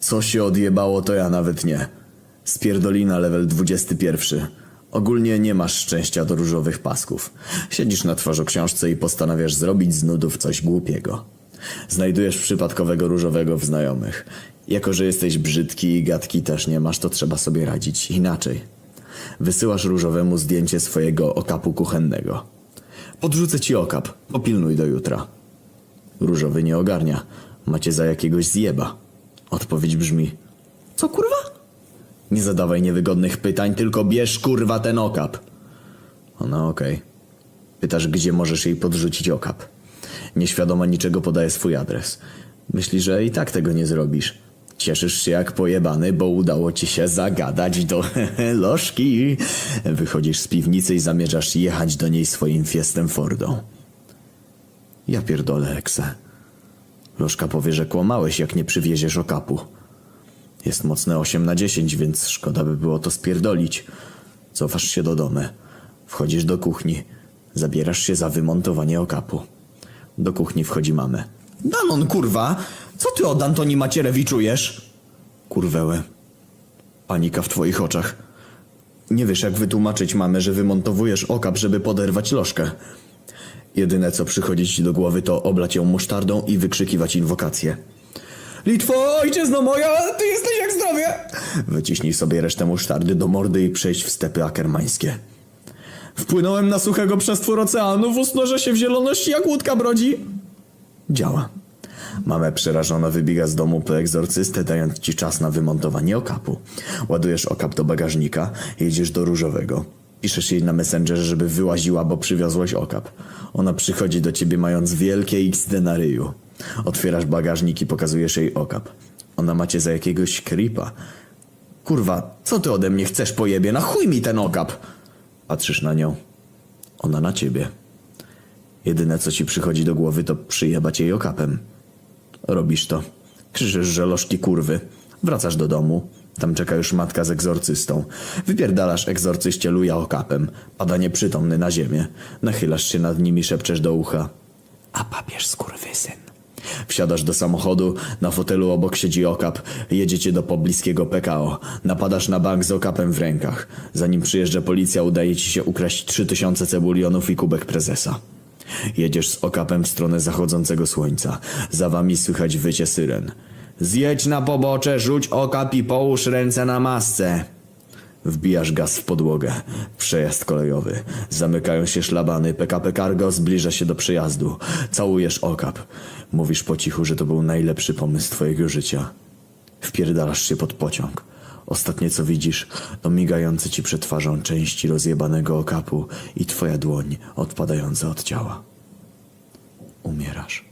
Co się odjebało, to ja nawet nie. Spierdolina level 21. Ogólnie nie masz szczęścia do różowych pasków. Siedzisz na twarzoksiążce i postanawiasz zrobić z nudów coś głupiego. Znajdujesz przypadkowego różowego w znajomych. Jako, że jesteś brzydki i gadki też nie masz, to trzeba sobie radzić inaczej. Wysyłasz różowemu zdjęcie swojego okapu kuchennego. Podrzucę ci okap, popilnuj do jutra. Różowy nie ogarnia. Macie za jakiegoś zjeba. Odpowiedź brzmi: Co kurwa? Nie zadawaj niewygodnych pytań, tylko bierz kurwa ten okap. Ona okej. Pytasz, gdzie możesz jej podrzucić okap. Nieświadoma niczego podaje swój adres. Myśli, że i tak tego nie zrobisz. Cieszysz się jak pojebany, bo udało ci się zagadać do lożki. Wychodzisz z piwnicy i zamierzasz jechać do niej swoim Fiestem Fordą. Ja pierdolę. Lożka powie, że kłamałeś, jak nie przywieziesz okapu. Jest mocne 8 na 10, więc szkoda by było to spierdolić. Cofasz się do domu. Wchodzisz do kuchni. Zabierasz się za wymontowanie okapu. Do kuchni wchodzi mamę. Danon, kurwa! Co ty od Antoni Macierewi czujesz? Kurwełę. Panika w twoich oczach. Nie wiesz, jak wytłumaczyć mamę, że wymontowujesz okap, żeby poderwać lożkę. Jedyne, co przychodzi ci do głowy, to oblać ją musztardą i wykrzykiwać inwokacje. Litwo, ojczyzno moja, ty jesteś jak zdrowie! Wyciśnij sobie resztę musztardy do mordy i przejść w stepy akermańskie. Wpłynąłem na suchego przestwór oceanu, w usnorze się w zieloności jak łódka brodzi. Działa. Mamę przerażona wybiega z domu po egzorcystę, dając ci czas na wymontowanie okapu. Ładujesz okap do bagażnika, jedziesz do różowego. Piszesz jej na Messengerze, żeby wyłaziła, bo przywiozłeś okap. Ona przychodzi do ciebie mając wielkie XD na ryju. Otwierasz bagażnik i pokazujesz jej okap. Ona macie za jakiegoś creepa. Kurwa, co ty ode mnie chcesz, pojebie? Na chuj mi ten okap! Patrzysz na nią. Ona na ciebie. Jedyne co ci przychodzi do głowy to przyjebać jej okapem. Robisz to. Krzyczysz, że kurwy. Wracasz do domu. Tam czeka już matka z egzorcystą. Wypierdalasz egzorcyście luja okapem. Pada nieprzytomny na ziemię. Nachylasz się nad nim i szepczesz do ucha. A papież skurwysyn. Wsiadasz do samochodu, na fotelu obok siedzi okap, jedziecie do pobliskiego PKO, napadasz na bank z okapem w rękach. Zanim przyjeżdża policja, udaje ci się ukraść 3000 cebulionów i kubek prezesa. Jedziesz z okapem w stronę zachodzącego słońca. Za wami słychać wycie syren. Zjedź na pobocze, rzuć okap i połóż ręce na masce. Wbijasz gaz w podłogę. Przejazd kolejowy. Zamykają się szlabany. PKP Cargo zbliża się do przejazdu. Całujesz okap. Mówisz po cichu, że to był najlepszy pomysł twojego życia. Wpierdalasz się pod pociąg. Ostatnie co widzisz, to migające ci przed twarzą części rozjebanego okapu i twoja dłoń odpadająca od ciała. Umierasz.